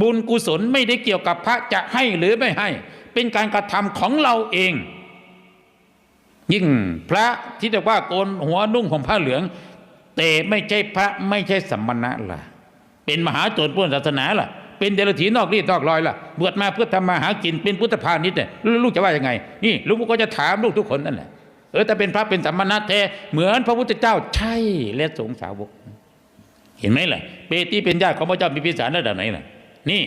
บุญกุศลไม่ได้เกี่ยวกับพระจะให้หรือไม่ให้ เป็นการกระทำของเราเอง ยิ่งพระที่เรียกว่าโกนหัวนุ่งของผ้าเหลือง แต่ไม่ใช่พระไม่ใช่สัมมณะล่ะ เป็นมหาโจรป้วนศาสนาล่ะ เป็นเดรัจฉีนอกรีดนอกรอยล่ะบวชมาเพื่อทำมาหากินเป็นพุทธพาณิชย์เนี่ยลูกจะว่ายังไง นี่ลูกก็จะถามลูกทุกคนนั่นแหละเออแต่เป็นพระเป็นสัมมณะแท้เหมือนพระพุทธเจ้าใช่และสงสาวก เห็นไหมล่ะเปตที่เป็นญาติของพระเจ้ามีพิสารระดับไหนล่ะ นี่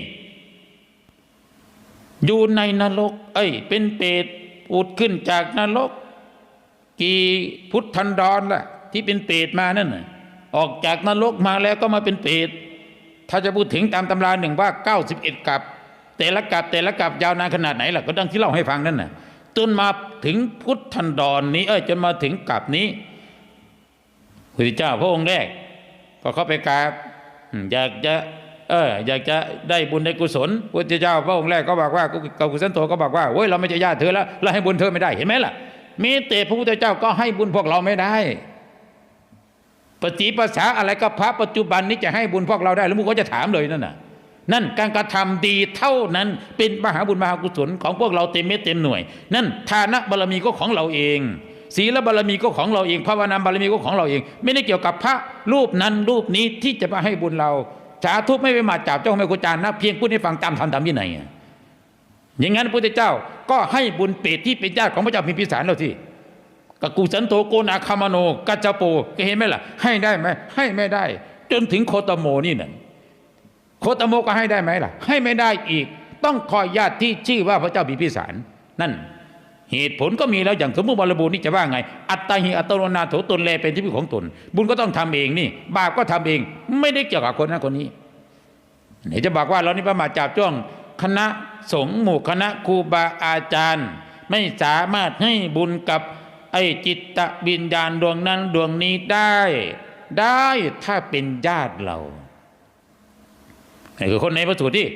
อยู่ในนรก เอ้ย เป็นเปรตอุดขึ้นจากนรก กี่พุทธันดรล่ะ ที่เป็นเปรตมานั่นน่ะออกจากนรกมาแล้วก็มาเป็นเปรตถ้าจะพูดถึงตามตำราหนึ่งว่า 91กับ แต่ละกับแต่ละกับยาวนานขนาดไหนล่ะก็ดังที่เล่าให้ฟังนั่นน่ะจนมาถึงพุทธันดรนนี้ เอ้ยจนมาถึงกับนี้พระเจ้าพระองค์แรกพอเข้าไปกราบอยากจะ เอออยากจะได้บุญได้กุศลพระเจ้าพระองค์แรกก็บอกว่ากับกุศลโตก็บอกว่าโอ้ยเราไม่ใช่ญาติเธอแล้วเราให้บุญเธอไม่ได้เห็นไหมล่ะมีแต่พระพุทธเจ้าก็ให้บุญพวกเราไม่ได้ปฏิภาษาอะไรก็พระปัจจุบันนี้จะให้บุญพวกเราได้ แล้วมึงก็จะถามเลยนั่นน่ะ นั่นการกระทำดีเท่านั้นเป็นมหาบุญมหากุศลของพวกเราเต็มเม็ดเต็มหน่วย นั่นทานะบารมีก็ของเราเองศีลบารมีก็ของเราเองภาวนาบารมีก็ของเราเอง ไม่ได้เกี่ยวกับพระรูปนั้นรูปนี้ที่จะมาให้บุญเรา สาธุไม่ไปมาจับเจ้าไม่กุจารนะเพียงพูดให้ฟังตามธรรมตามวินัยอะอย่างนั้นพระพุทธเจ้าก็ให้บุญเปรตที่เป็นญาติของพระเจ้าพิมพิสารเราที่กกุสันโตโกนาคามโนกัจจโปก็เห็นไหมล่ะ ให้ได้ไหมให้ไม่ได้ จนถึงโคตโมนี่นั่นโคตโมก็ให้ได้ไหมล่ะ ให้ไม่ได้อีก ต้องคอยญาติที่ชื่อว่าพระเจ้าพิมพิสารนั่น เหตุผลก็มีแล้วอย่างสมมุติบริบูนี่จะว่าไง อัตตาหิอัตโนนาโถตนแลเป็นที่พึ่งของตน บุญก็ต้องทำเองนี่ บาปก็ทำเอง ไม่ได้เกี่ยวกับคนนั้นคนนี้ไหนจะบอกว่าเรานี่ประมาทจับจ้วงคณะสงฆ์หมู่คณะครูบาอาจารย์ ไม่สามารถให้บุญกับไอ้จิตตะวิญญาณดวงนั้นดวงนี้ได้ ได้ถ้าเป็นญาติเรานี่คือคนในพระสูตรที่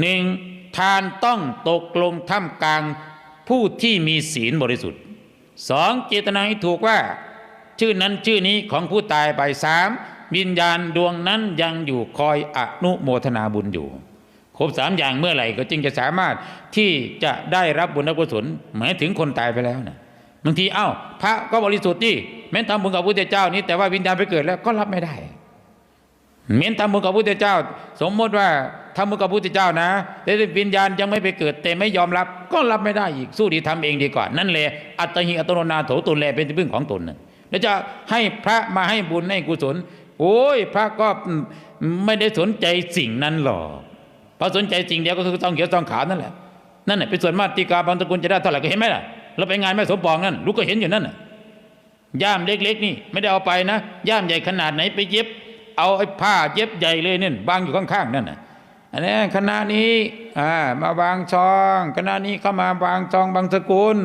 หนึ่งทานต้องตกลงท่ามกลาง ผู้ที่มีศีลบริสุทธิ์สองเจตนาให้ถูกว่า ชื่อนั้นชื่อนี้ของผู้ตายไปสามวิญญาณดวงนั้นยังอยู่คอยอนุโมทนาบุญอยู่ ครบสามอย่างเมื่อไหร่ก็จึงจะสามารถที่จะได้รับบุญกุศลหมายถึงคนตายไปแล้วนะบางทีเอ้า พระก็บริสุทธิ์ที่แม้นทำบุญกับพระพุทธเจ้านี้แต่ว่าวิญญาณไปเกิดแล้วก็รับไม่ได้ เมือนทำบุญกับพระพุทธเจ้า สมมติว่า ทำบุญกับพระพุทธเจ้านะ แต่วิญญาณยังไม่ไปเกิดแต่ไม่ยอมรับ ก็รับไม่ได้อีกสู้ดีทำเองดีกว่า นั่นแหละอัตหิอัตโนนาโถตนแลเป็นที่พึ่งของตนนะแล้วจะให้พระมาให้บุญให้กุศล โอ้ยพระก็ไม่ได้สนใจสิ่งนั้นหรอกเพราะสนใจสิ่งเดียวก็คือต้องเขียวต้องขาวนั่นแหละนั่นแหละเป็นส่วนมากติกาบางตระกูลจะได้เท่าไหร่ก็เห็นไหมล่ะเราไปงานแม่สมปองนั่นลูกก็เห็นอยู่นั่นน่ะย่ามเล็ก ๆ นี่ไม่ได้เอาไปนะย่ามใหญ่ขนาดไหนไปเย็บ เอาไอ้ผ้าเย็บใหญ่เลยเนี่ยบางอยู่ข้างๆนั่นน่ะ อันนี้คณะนี้มาบางซอง คณะนี้เข้ามาบางซองบางสกุล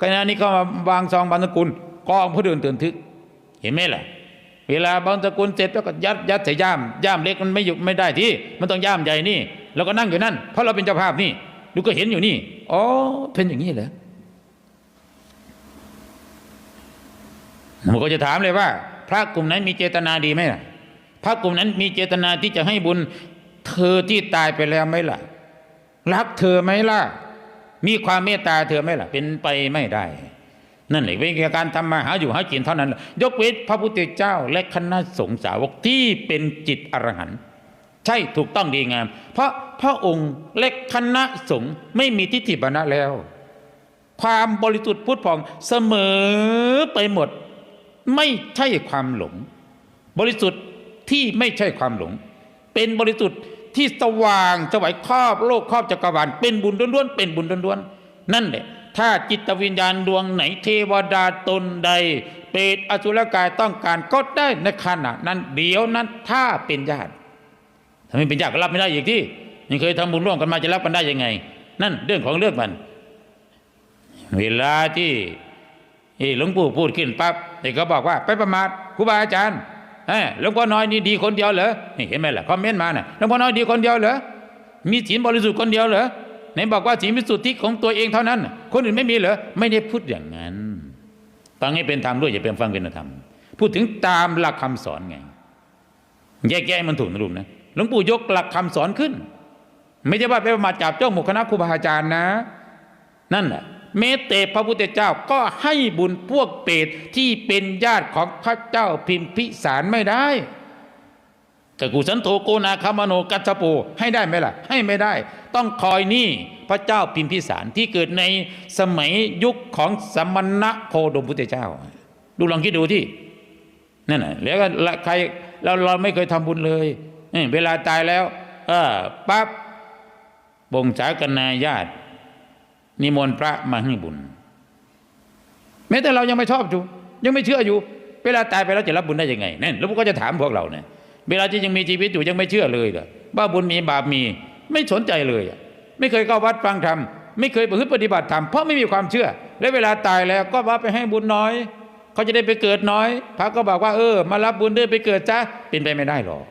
คณะนี้เข้ามาบางซองบางสกุลกองผู้เดินตื่นทึก เห็นไหมล่ะ เวลาบางสกุลเสร็จแล้วก็ยัดยัดใส่ย่ามย่ามเล็กมันไม่อยู่ไม่ได้ที่ มันต้องย่ามใหญ่นี่เราก็นั่งอยู่นั่น เพราะเราเป็นเจ้าภาพนี่ดูก็เห็นอยู่นี่อ๋อเป็นอย่างนี้เหรอผมก็จะถามเลยว่า พระกลุ่มนั้นมีเจตนาดีไหมล่ะพระกลุ่มนั้นมีเจตนาที่จะให้บุญ เธอที่ตายไปแล้วไหมล่ะ รักเธอไหมล่ะ มีความเมตตาเธอไหมล่ะ เป็นไปไม่ได้ นั่นแหละวิธีการทำมาหาอยู่หากินเท่านั้น ยกเว้นพระพุทธเจ้าและคณะสงฆ์สาวกที่เป็นจิตอรหันต์ใช่ถูกต้องดีงาม เพราะพระองค์และคณะสงฆ์ไม่มีทิฏฐิบนะแล้ว ความบริสุทธิ์พุทธผ่องเสมอไปหมด ไม่ใช่ความหลง บริสุทธิ์ที่ไม่ใช่ความหลง เป็นบริสุทธิ์ ที่สว่างสวัยครอบโลกครอบจักรวาลเป็นบุญล้วนๆเป็นบุญล้วนๆนั่นแหละถ้าจิตวิญญาณดวงไหนเทวดาตนใด เปรตอสุรกายต้องการก็ได้ในขณะนั้นเดี๋ยวนั้นถ้าเป็นญาติถ้าไม่เป็นญาติก็รับไม่ได้อีกที่ยังเคยทำบุญร่วมกันมาจะรับกันได้ยังไง นั่นเรื่องของเรื่องมัน เวลาที่หลวงปู่พูดขึ้นปั๊บเด็กก็บอกว่า ไปประมาทครูบาอาจารย์ หลวงพ่อน้อยนี่ดีคนเดียวเหรอเห็นไหมล่ะคอมเมนต์มาน่ะหลวงพ่อน้อยดีคนเดียวเหรอมีศีลบริสุทธิ์คนเดียวเหรอไหนบอกว่าศีลบริสุทธิ์ที่ของตัวเองเท่านั้น คนอื่นไม่มีเหรอไม่ได้พูดอย่างนั้นฟังให้เป็นธรรมด้วยอย่าเป็นฟังเป็นธรรมพูดถึงตามหลักคำสอนไงแยกแยะมันถูกนะลุงนะหลวงปู่ยกหลักคำสอนขึ้น ไม่ใช่ว่าไปประมาจับจ้องหมู่คณะครูบาอาจารย์นะ นั่นแหละ เมตเตพระพุทธเจ้าก็ให้บุญพวกเปรตที่เป็นญาติของพระเจ้าพิมพิสารไม่ได้แต่กุสันโธโกนาคามโนกัจจโปให้ได้ไหมล่ะ ให้ไม่ได้ ต้องคอยหนี่พระเจ้าพิมพิสารที่เกิดในสมัยยุคของสมณะโคดมพุทธเจ้า ดูลองคิดดูที่นั่นน่ะแล้วก็ใครเราเราไม่เคยทำบุญเลยเวลาตายแล้ว เออปั๊บบ่งสากันนาญาติ นิมนต์พระมาให้บุญ แม้แต่เรายังไม่ชอบอยู่ ยังไม่เชื่ออยู่ เวลาตายไปแล้วจะรับบุญได้ยังไงนั่นแล้วพวกก็จะถามพวกเราเนี่ยเวลาที่ยังมีชีวิตอยู่ยังไม่เชื่อเลยเหรอว่าบุญมีบาปมี ไม่สนใจเลย ไม่เคยเข้าวัดฟังธรรมไม่เคยประพฤติปฏิบัติธรรมเพราะไม่มีความเชื่อ และเวลาตายแล้วก็ว่าไปให้บุญน้อย เขาจะได้ไปเกิดน้อย พระก็บอกว่าเออ มารับบุญด้วยไปเกิดจ้าเป็นไปไม่ได้หรอก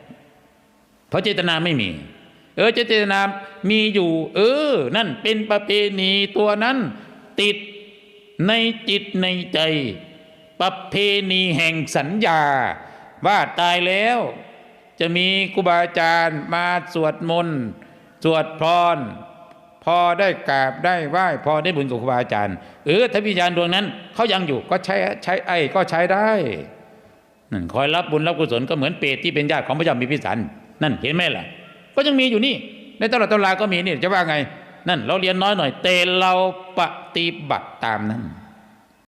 เพราะเจตนาไม่มี เออเจตนามีอยู่ เออ นั่นเป็นประเพณีตัวนั้น ติดในจิตในใจ ประเพณีแห่งสัญญา ว่าตายแล้ว จะมีครูบาอาจารย์มาสวดมนต์สวดพรพอได้กราบได้ไหว้พอได้บุญกับครูบาอาจารย์เออถ้าวิญญาณดวงนั้นเขายังอยู่ก็ใช้ใช้ไอ้ก็ใช้ได้นั่นคอยรับบุญรับกุศลก็เหมือนเปรตที่เป็นญาติของพระเจ้ามีพิสันนั่นเห็นไหมล่ะ ก็ยังมีอยู่นี่ ในตลอดตำราก็มีนี่จะว่าไง นั่น เราเรียนน้อยหน่อยแต่เราปฏิบัติตามนั้น